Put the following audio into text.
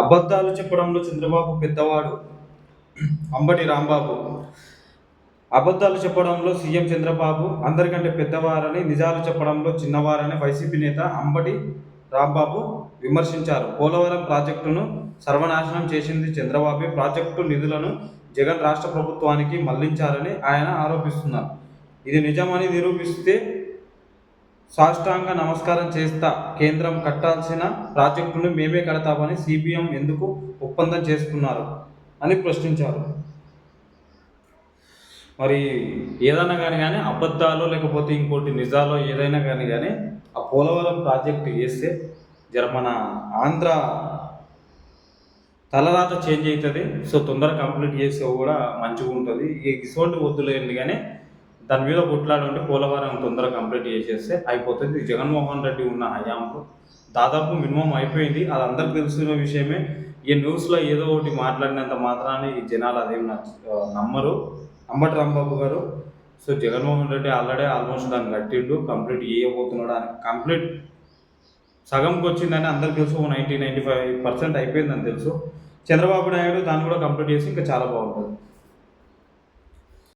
అబద్ధాలు చెప్పడంలో చంద్రబాబు పెద్దవాడు. అంబటి రాంబాబు. అబద్ధాలు చెప్పడంలో సీఎం చంద్రబాబు అందరికంటే పెద్దవారని నిజాలు చెప్పడంలో చిన్నవారని వైసీపీ నేత అంబటి రాంబాబు విమర్శించారు. పోలవరం ప్రాజెక్టును సర్వనాశనం చేసింది చంద్రబాబు. ప్రాజెక్టు నిధులను జగన్ రాష్ట్ర ప్రభుత్వానికి మళ్ళించారని ఆయన ఆరోపిస్తున్నారు. ఇది నిజమని నిరూపిస్తే సాష్టాంగ నమస్కారం చేస్తా కేంద్రం కట్టాల్సిన ప్రాజెక్టును మేమే కడతామని సిపిఎం ఎందుకు ఒప్పందం చేసుకున్నారు అని ప్రశ్నించారు. మరి ఏదైనా కానీ కానీ అబద్ధాలు లేకపోతే ఇంకోటి నిజాలు ఏదైనా కానీ కానీ ఆ పోలవరం ప్రాజెక్టు వేస్తే జర మన ఆంధ్ర తలరాత చేంజ్ అవుతుంది. సో తొందరగా కంప్లీట్ చేస్తే కూడా మంచిగా ఉంటుంది ఇక ఇటువంటి వద్దులేండి కానీ దాని మీద కొట్లాడి ఉంటే పోలవరం తొందరగా కంప్లీట్ చేసేస్తే అయిపోతుంది. జగన్మోహన్ రెడ్డి ఉన్న హయాంలో దాదాపు మినిమం అయిపోయింది. అది అందరికి తెలుసుకున్న విషయమే. ఈ న్యూస్లో ఏదో ఒకటి మాట్లాడినంత మాత్రాన్ని ఈ జనాలు అదేం నచ్చ నమ్మరు. Ambati Rambabu garu so Jaganmohan Reddy already almost దాన్ని కట్టిండు కంప్లీట్ చేయబోతున్నాడు అని. కంప్లీట్ సగంకి వచ్చిందని అందరికి తెలుసు. నైంటీ నైంటీ ఫైవ్ పర్సెంట్ అయిపోయిందని తెలుసు. చంద్రబాబు నాయుడు దాన్ని కూడా కంప్లీట్ చేసి ఇంకా చాలా బాగుంటుంది.